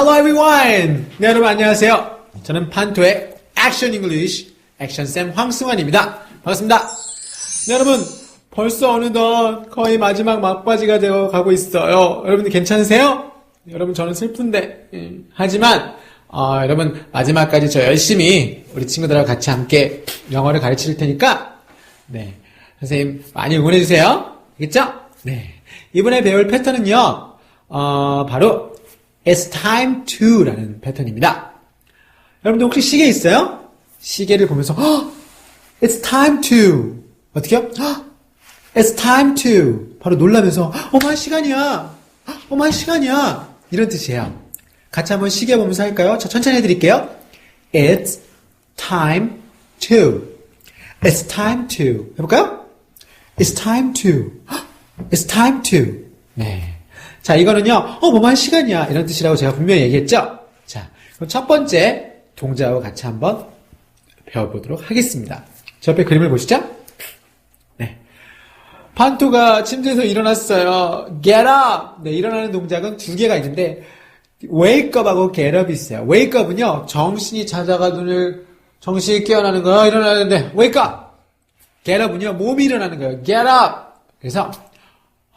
Hello everyone! 네, 여러분 안녕하세요. 저는 판토의 액션 잉글리쉬 액션쌤 황승환입니다. 반갑습니다. 네, 여러분 벌써 어느덧 거의 마지막 막바지가 되어 가고 있어요. 여러분들 괜찮으세요? 여러분 저는 슬픈데 음, 하지만 어, 여러분 마지막까지 저 열심히 우리 친구들하고 같이 함께 영어를 가르칠 테니까 네 선생님 많이 응원해 주세요. 알겠죠? 네 이번에 배울 패턴은요 어, 바로 It's time to라는 패턴입니다. 여러분들 혹시 시계 있어요? 시계를 보면서 "헉! It's time to 어떻게요? "헉! It's time to 바로 놀라면서 어머 한 시간이야 헉, 어머 한 시간이야 이런 뜻이에요 같이 한번 시계 보면서 할까요? 저 천천히 해드릴게요 It's time to It's time to 해볼까요? It's time to 헉, It's time to 네. 자 이거는요 어 뭐만 시간이야 이런 뜻이라고 제가 분명히 얘기했죠 자 그럼 첫 번째 동작하고 같이 한번 배워보도록 하겠습니다 저 옆에 그림을 보시죠 네. 판토가 침대에서 일어났어요. Get up! 네, 일어나는 동작은 두 개가 있는데, wake up하고 get up이 있어요. wake up은요, 정신이 찾아가 눈을, 정신이 깨어나는 거예요. 일어나는데, wake up! get up은요, 몸이 일어나는 거예요. get up! 그래서,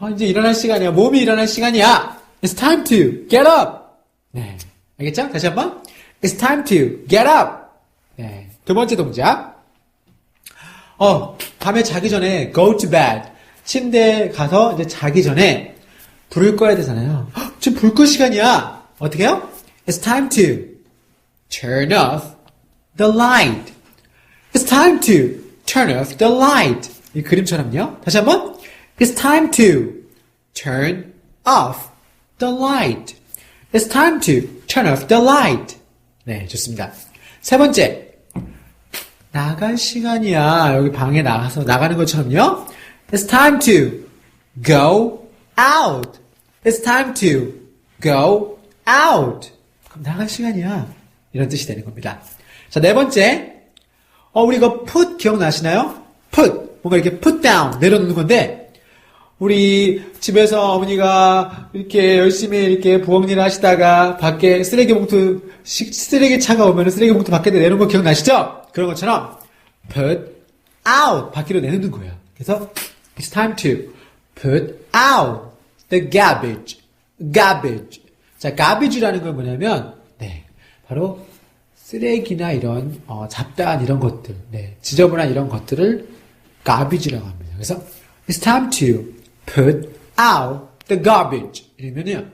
아, 이제 일어날 시간이야. 몸이 일어날 시간이야. It's time to get up! 네. 알겠죠? 다시 한 번. It's time to get up! 네. 두 번째 동작. 어, 밤에 자기 전에 go to bed. 침대에 가서 이제 자기 전에 불을 꺼야 되잖아요. 헉, 지금 불끌 시간이야. 어떻게 해요? It's time to turn off the light. It's time to turn off the light. 이 그림처럼요. 다시 한번. It's time to turn off the light. It's time to turn off the light. 네, 좋습니다. 세 번째. 나갈 시간이야. 여기 방에 나가서 나가는 것처럼요. It's time to go out. It's time to go out. 그럼 나갈 시간이야. 이런 뜻이 되는 겁니다. 자, 네 번째. 어, 우리 이거 put 기억나시나요? put. 뭔가 이렇게 put down. 내려놓는 건데, 우리 집에서 어머니가 이렇게 열심히 이렇게 부엌일 하시다가 밖에 쓰레기 봉투, 시- 쓰레기 차가 오면 쓰레기 봉투 밖에 내놓은 거 기억나시죠? 그런 것처럼 put out 밖으로 내놓는 거예요. 그래서 it's time to put out the garbage, garbage. 자, garbage라는 건 뭐냐면 네, 바로 쓰레기나 이런 어, 잡다한 이런 것들, 네, 지저분한 이런 것들을 garbage라고 합니다. 그래서 it's time to put out the garbage. 이러면요,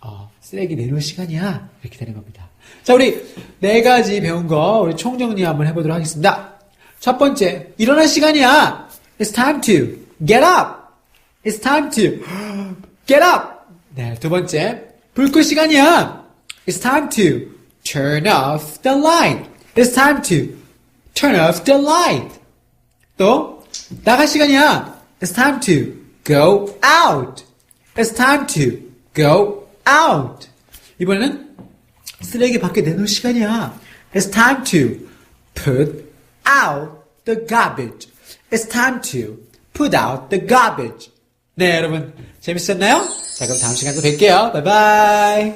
어, 쓰레기 내놓을 시간이야 이렇게 되는 겁니다. 자, 우리 네 가지 배운 거 우리 총정리 한번 해보도록 하겠습니다. 첫 번째, 일어날 시간이야. It's time to get up. It's time to get up. 네, 두 번째, 불 끌 시간이야. It's time to turn off the light. It's time to turn off the light. 또 나갈 시간이야. It's time to go out. It's time to go out. 이번에는 쓰레기 밖에 내놓을 시간이야. It's time to put out the garbage. It's time to put out the garbage. 네, 여러분 재밌었나요? 자, 그럼 다음 시간에 또 뵐게요. 바이바이.